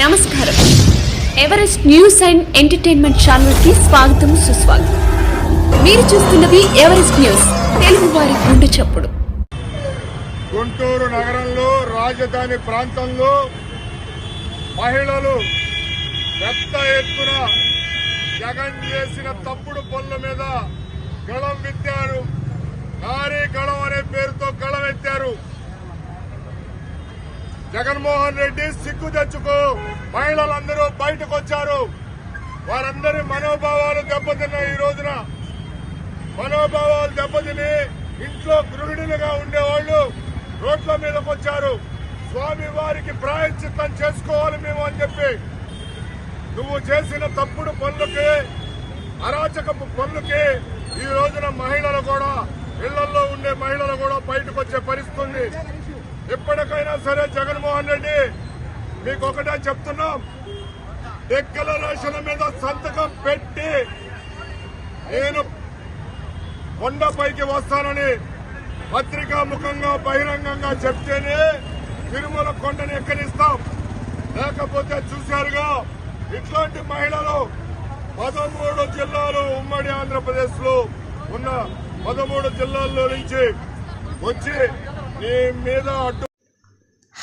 నమస్కారం. Everest news and entertainment ఛానల్కి స్వాగతం సుస్వాగతం. మీరు చూస్తున్నది ఎవరెస్ట్ న్యూస్ తెలుగు వారి గుండె చప్పుడు. గుంటూరు నగరంలో రాజధాని ప్రాంతంలో మహిళలు పెద్ద ఎత్తున జగన్ చేసిన తప్పుడు పనుల మీద గళం విత్తారు నారీ గళం అనే పేరుతో గళం ఎత్తారు జగన్మోహన్ రెడ్డి సిగ్గు తెచ్చుకో. మహిళలందరూ బయటకు వచ్చారు. వారందరి మనోభావాలు దెబ్బతిన్నాయి ఈ రోజున. మనోభావాలు దెబ్బతిని ఇంట్లో గృహిణులుగా ఉండేవాళ్ళు రోడ్ల మీదకి వచ్చారు. స్వామి వారికి ప్రాయశ్చిత్తం చేసుకోవాలి మేము అని చెప్పి. నువ్వు చేసిన తప్పుడు పనులకి అరాచకపు పనులకి ఈ రోజున మహిళలు కూడా ఇళ్ళలో ఉండే మహిళలు కూడా బయటకు వచ్చే పరిస్థితి ఎప్పటికైనా సరే జగన్ జగన్మోహన్ రెడ్డి మీకు ఒకటే చెప్తున్నాం. డిక్లరేషన్ మీద సంతకం పెట్టి నేను కొండపైకి వస్తానని పత్రికా ముఖంగా బహిరంగంగా చెప్తేనే తిరుమల కొండని ఎక్కడిస్తాం లేకపోతే చూశారుగా ఇట్లాంటి మహిళలు పదమూడు జిల్లాలు ఉమ్మడి ఆంధ్రప్రదేశ్లో ఉన్న పదమూడు జిల్లాల్లో నుంచి వచ్చి నీ మీద అడ్డు